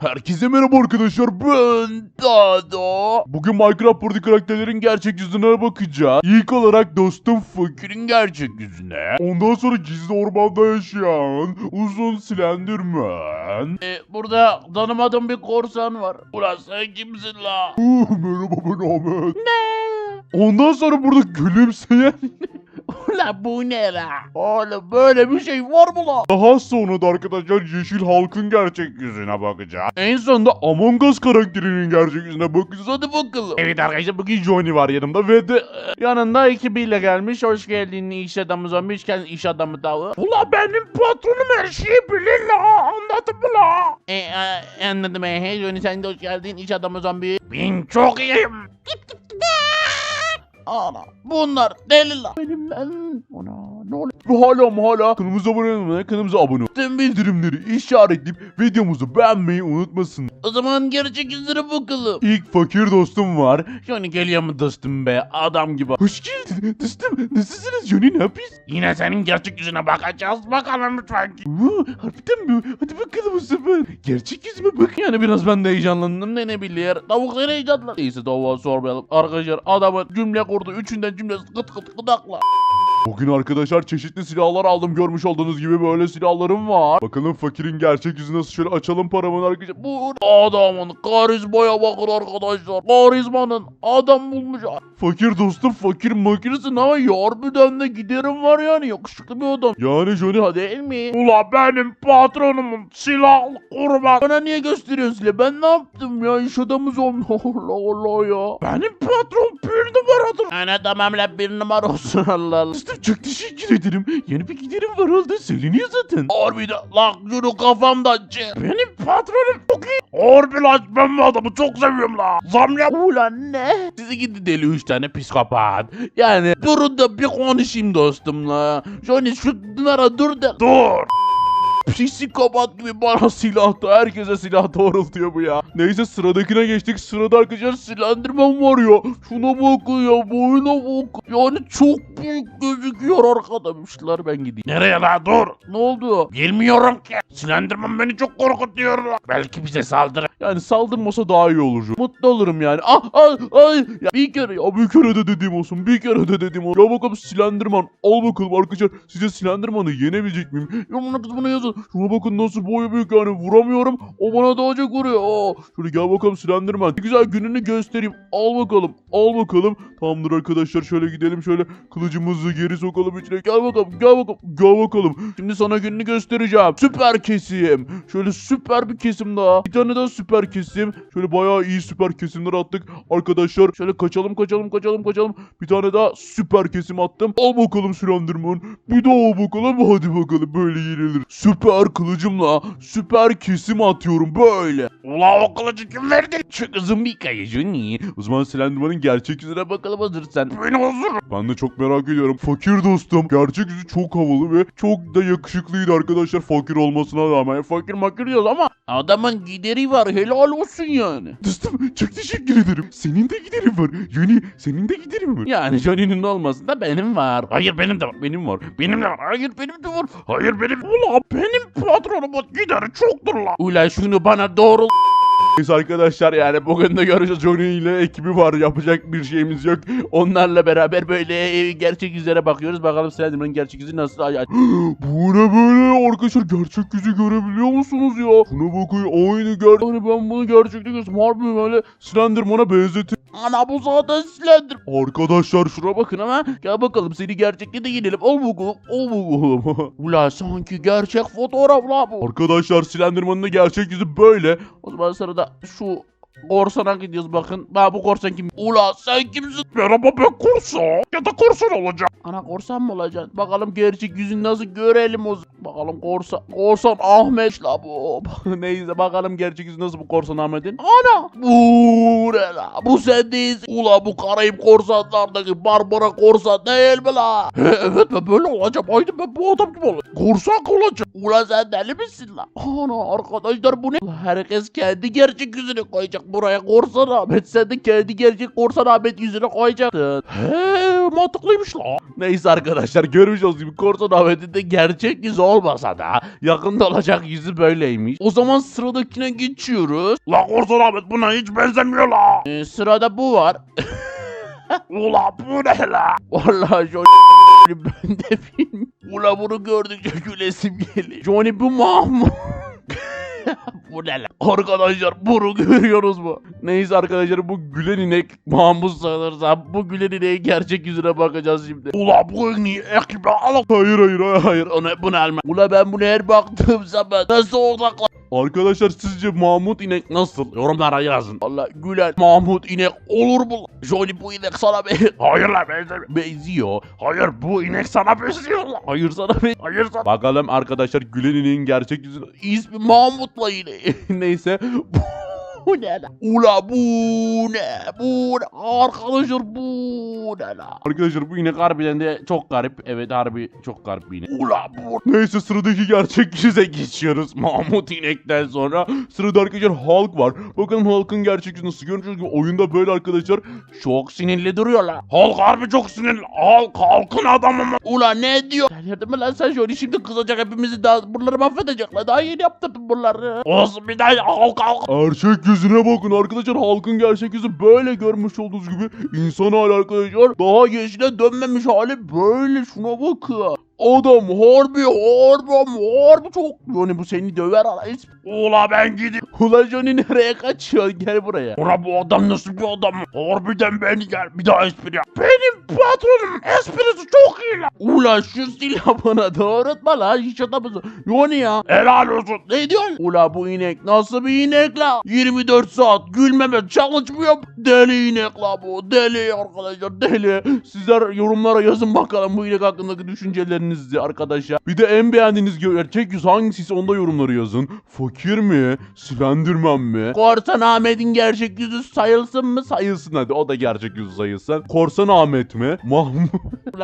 Herkese merhaba arkadaşlar ben Dado. Bugün Minecraft Party karakterlerin gerçek yüzüne bakacağız. İlk olarak dostum Fakir'in gerçek yüzüne. Ondan sonra gizli ormanda yaşayan uzun Slenderman. Ee, burada tanımadığım bir korsan var. Ulan sen kimsin la? Uh, merhaba ben Ahmet. Ondan sonra burada gülümseyen Ulan bu ne la? Oğlum böyle bir şey var mı la? daha sonra da arkadaşlar Yeşil Halk'ın gerçek yüzüne bakacağız. En sonunda Among Us karakterinin gerçek yüzüne bakacağız. Hadi bakalım. Evet arkadaşlar Bugün Johnny var yanımda ve de yanında ekibiyle gelmiş. Hoş geldin iş adamı zombi. Hoş geldin iş adamı tavuğu. Ula benim patronum her şeyi bilir la. Anladın mı la? E, e, anladım. E, hey Johnny sen de hoş geldin iş adamı zombi. Ben çok iyiyim. Ana bunlar deli la. Benim ben. Ana ne oluyor? Ve hala mı hala kanalımıza abone olmayı, kanalımıza abone olmayı, tüm bildirimleri işaretleyip videomuzu beğenmeyi unutmasın. O zaman gerçek yüzüne bakalım. İlk fakir dostum var. Johnny geliyor mu dostum be adam gibi. Hoş geldin dostum. Nasılsınız Johnny ne yapıyorsun? Yine senin gerçek yüzüne bakacağız. Bakalım lütfen. Oo, harbiden mi? Hadi bakalım o zaman. Gerçek yüzüme bak. Yani biraz ben de heyecanlandım ne ne bilir. Tavuk seni heyecanlan. Neyse tavuğa sormayalım. Arkadaşlar adamın cümle kurdu. Üçünden cümlesi kıt kıt gıdakla. Bugün arkadaşlar çeşitli silahlar aldım. Görmüş olduğunuz gibi böyle silahlarım var. Bakalım fakirin gerçek yüzü nasıl şöyle açalım paramın arkadaşlar. Bu adamın karizmaya bakın arkadaşlar. Karizmanın adam bulmuş. Fakir dostum fakir Fakirsin ama harbiden de giderim var yani. Yakışıklı bir adam. Yani Johnny hadi. Değil mi? Ula benim patronumun silahlı kurban. Bana niye gösteriyorsun silahı? Ben ne yaptım ya? İş adamı zombi. Allah Allah ya. Benim patron. Ana tamam lan bir numara olsun Allah Allah. Dostum çok teşekkür ederim. Yeni bir giderim var oldu. Söyleniyor zaten. Harbiden lan şunu kafamdan çek. Benim patronum çok iyi. Harbi lan ben bu adamı çok seviyorum la. Zam yap. Ulan ne? Sizi gidi deli üç tane psikopat. Yani durun da bir konuşayım dostumla. Johnny şunlara dur da. Dur. Psikopat gibi bana silah da herkese silah doğrultuyor bu ya. Neyse sıradakine geçtik. Sırada arkadaşlar silendirmen var ya. Şuna bakın ya boyuna bakın. Yani çok büyük gözüküyor arkadaşlar ben gideyim. Nereye la dur. Ne oldu? Bilmiyorum ki. Slenderman beni çok korkutuyor. Belki bize saldırır. Yani saldırmasa daha iyi olur. Mutlu olurum yani. Ah ay ay. Ya bir kere ya bir kere de dediğim olsun. Bir kere de dediğim olsun. Ya bakalım Slenderman. Al bakalım arkadaşlar. Size Slenderman'ı yenebilecek miyim? Yorumlar kısmına yazın. Şuna bakın nasıl boyu büyük yani. Vuramıyorum. O bana daha çok vuruyor. Aa, şöyle gel bakalım Slenderman. Bir güzel gününü göstereyim. Al bakalım. Al bakalım. Tamamdır arkadaşlar. Şöyle gidelim. Şöyle kılıcımızı geri sokalım içine. Gel bakalım. Gel bakalım. Gel bakalım. Şimdi sana gününü göstereceğim. Süper kesim. Şöyle süper bir kesim daha. Bir tane daha süper kesim. Şöyle bayağı iyi süper kesimler attık. Arkadaşlar şöyle kaçalım kaçalım kaçalım kaçalım. Bir tane daha süper kesim attım. Al bakalım Slenderman. Bir daha al bakalım. Hadi bakalım böyle yenilir. Süper kılıcımla süper kesim atıyorum böyle. Ula o kılıcı kim verdi? Çok uzun bir hikaye Johnny. O zaman Slenderman'ın gerçek yüzüne bakalım hazırsan. Beni hazır. Ben de çok merak ediyorum. Fakir dostum. Gerçek yüzü çok havalı ve çok da yakışıklıydı arkadaşlar. Fakir olmasına rağmen. Fakir makir diyoruz ama. Adamın gideri var helal olsun yani. Dostum çok teşekkür ederim. Senin de giderin var. Johnny senin de giderin var. Yani Johnny'nin olmasın da benim var. Hayır benim de var. Benim var. Benim de var. Hayır benim de var. Hayır benim. Ula benim patronumun gideri çoktur la. Ula şunu bana doğru Neyse arkadaşlar yani bugün de göreceğiz Johnny ile ekibi var. Yapacak bir şeyimiz yok. Onlarla beraber böyle e, gerçek yüzlere bakıyoruz. Bakalım Slenderman'ın gerçek yüzü nasıl? Bu ne böyle arkadaşlar? Gerçek yüzü görebiliyor musunuz ya? Şuna bakın aynı ger... Hani ben bunu gerçekte görsem harbi böyle Slenderman'a benzetim. Ana bu zaten Slender. Arkadaşlar şuna bakın. Ama gel bakalım seni gerçekte de yenelim. Al bakalım. Al bakalım. Ula sanki gerçek fotoğraf la bu. arkadaşlar Slenderman'ın da gerçek yüzü böyle. O zaman sırada şu korsana gidiyoruz bakın. Bak bu korsan kim? Ula sen kimsin? Merhaba ben korsan. Ya da korsan olacağım. Ana korsan mı olacaksın? Bakalım gerçek yüzünü nasıl görelim o zaman. Bakalım korsan. Korsan Ahmet la bu. Neyse bakalım gerçek yüzü nasıl bu korsan Ahmet'in. Ana! Bu ne la? Bu sen değilsin. Ula bu Karayip korsanlardaki Barbara korsan değil mi la? He, evet ben böyle olacağım. Haydi ben bu adam gibi olacağım. Korsan olacağım. Ulan sen deli misin lan? Ana arkadaşlar bu ne? Herkes kendi gerçek yüzünü koyacak buraya korsan Ahmet. Sen de kendi gerçek korsan Ahmet yüzünü koyacaksın. He mantıklıymış lan. Neyse arkadaşlar görmüş olduğunuz gibi Korsan Ahmet'in de gerçek yüzü olmasa da yakında olacak yüzü böyleymiş. O zaman sıradakine geçiyoruz. La korsan Ahmet buna hiç benzemiyor la. Ee, sırada bu var. Ula bu ne la? Vallahi şu ben de film. Ula bunu gördükçe gülesim geliyor. Johnny bu Mahmut. Bu ne la? Arkadaşlar bunu görüyoruz mu? Neyse arkadaşlar bu gülen inek Mahmut sanırsam bu gülen ineğin gerçek yüzüne bakacağız şimdi. Ula bu niye ekibe alın? Hayır hayır hayır hayır. O ne bu ne elma? Ula ben bunu her baktığım zaman nasıl odaklan? Arkadaşlar sizce Mahmut inek nasıl? Yorumlara yazın. Valla gülen Mahmut inek olur mu? Johnny bu inek sana be. Hayır la benzemiyor. Benziyor. Hayır bu inek sana benziyor la. Hayır sana ben... Hayır sana. Bakalım arkadaşlar gülen ineğin gerçek yüzüne... İsmi Mahmut'la yine. Neyse. Bu ne la? Ula bu ne? Bu ne? Arkadaşlar bu ne la? Arkadaşlar bu inek harbiden de çok garip. Evet harbi çok garip bir inek. Ula bu Neyse sıradaki gerçek yüze geçiyoruz. Mahmut inekten sonra sırada arkadaşlar Hulk var. Bakalım Hulk'ın gerçek yüzü nasıl? Gördüğünüz gibi oyunda böyle arkadaşlar çok sinirli duruyor la. Halk harbi çok sinirli. Halk halkın adamı mı? Ula ne diyor? Delirdin mi lan sen Johnny? Şimdi kızacak hepimizi daha bunları mahvedecekler. Daha yeni yaptırdım bunları. Olsun bir daha halk halk. Gerçek yüzüne bakın arkadaşlar. Hulk'ın gerçek yüzü böyle görmüş olduğunuz gibi. İnsan hali arkadaşlar daha geçine dönmemiş hali böyle. Şuna bakın. Adam harbi harbi harbi çok. Yani bu seni döver ala. Ula ben gideyim. Ulan Johnny nereye kaçıyor gel buraya. Ula bu adam nasıl bir adam? Harbiden beni gel. Bir daha espri yap. Benim patronum esprisi çok iyi lan. Ulan şu silahı bana doğrultma lan hiç adamısın. Yani ya. Helal olsun. Ne diyorsun? Ula bu inek nasıl bir inek la? 24 saat gülmeme çalışmıyor. Deli inek la bu. Deli arkadaşlar deli. Sizler yorumlara yazın bakalım bu inek hakkındaki düşüncelerinizi arkadaşlar. Bir de en beğendiğiniz gerçek yüz hangisi onu da yorumlara yazın. Fakir mi? Slenderman mi? Korsan Ahmet'in gerçek yüzü sayılsın mı? Sayılsın hadi o da gerçek yüzü sayılsın. Korsan Ahmet mi? Mahmut.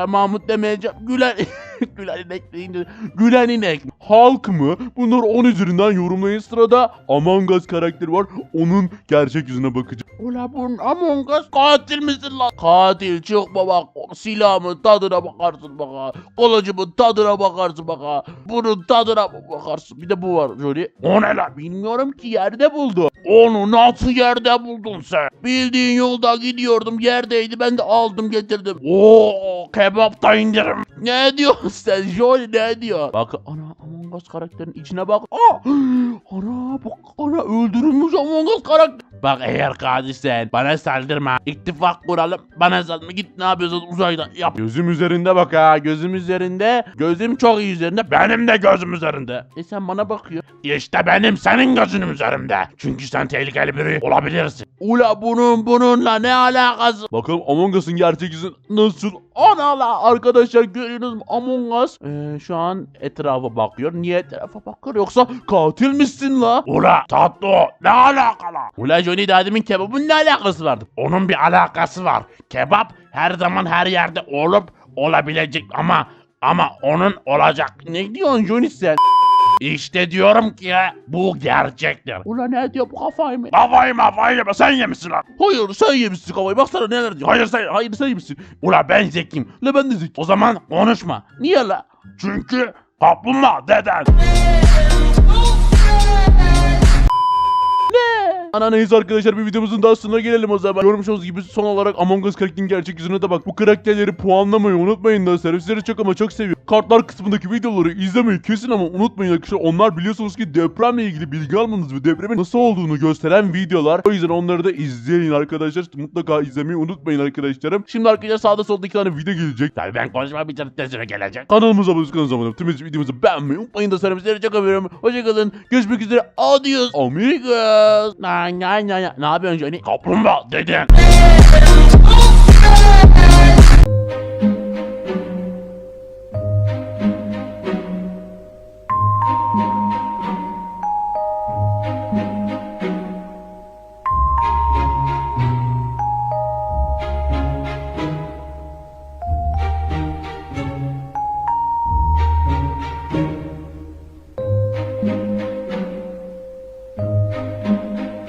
Mahmut demeyeceğim. Gülen, Gülen inek deyince. Gülen inek. Halk mı? Bunlar 10 üzerinden yorumlayın. Sırada Among Us karakteri var. Onun gerçek yüzüne bakacağım. Ula bunun Among Us katil misin lan? Katil çıkma bak. Silahımın tadına bakarsın bak. Kılıcımın tadına bakarsın bak. Bunun tadına bakarsın. Bir de bu var Johnny. O ne lan? Bilmiyorum ki yerde buldu. Onu nasıl yerde buldun sen? Bildiğin yolda gidiyordum yerdeydi ben de aldım getirdim. Oo kebapta indirim. Ne diyorsun sen Johnny ne diyor? Bak ana Among Us karakterin içine bak. Aa, ana bak ana öldürülmüş Among Us karakter. Bak eğer katilsen bana saldırma. İttifak kuralım. Bana saldırma. Git ne yapıyorsun uzayda yap. Gözüm üzerinde bak ha gözüm üzerinde. Gözüm çok iyi üzerinde. Benim de gözüm üzerinde. E sen bana bakıyor. İşte benim senin gözünün üzerinde. Çünkü sen tehlikeli biri olabilirsin. Ula bunun bununla ne alakası? Bakalım Among Us'ın gerçek yüzü nasıl? Ana la arkadaşlar görüyorsunuz mu Among Us? Ee, şu an etrafa bakıyor. Niye etrafa bakıyor? Yoksa katil misin la? Ula tatlı o. Ne alakalı? Ula Johnny daha demin kebabın ne alakası vardı? Onun bir alakası var. Kebap her zaman her yerde olup olabilecek ama ama onun olacak. Ne diyorsun Johnny sen? İşte diyorum ki bu gerçektir. Ula ne diyor bu kafayı mı? Kafayı mafayı yeme sen yemişsin lan. Hayır sen yemişsin kafayı baksana neler diyor. Hayır sen Hayır sen yemişsin. Ula ben zekiyim. La ben de zeki. O zaman konuşma. Niye la? Çünkü kaplumbağa deden. Ana neyse arkadaşlar bir videomuzun daha sonuna gelelim o zaman. Görmüş olduğunuz gibi son olarak Among Us karakterin gerçek yüzüne de bak. Bu karakterleri puanlamayı unutmayın da servisleri çok ama çok seviyor. Kartlar kısmındaki videoları izlemeyi kesin ama unutmayın arkadaşlar. Onlar biliyorsunuz ki depremle ilgili bilgi almanız ve depremin nasıl olduğunu gösteren videolar. O yüzden onları da izleyin arkadaşlar. Mutlaka izlemeyi unutmayın arkadaşlarım. Şimdi arkadaşlar sağda solda iki tane video gelecek. Tabii ben konuşma bir tane süre gelecek. Kanalımıza abone olmayı unutmayın. Tüm videomuzu beğenmeyi unutmayın da servisleri çok öpüyorum. Hoşçakalın. Görüşmek üzere. Adios. Amigos. Na. Ne yapıyorsun Johnny? Kaplumbağa deden.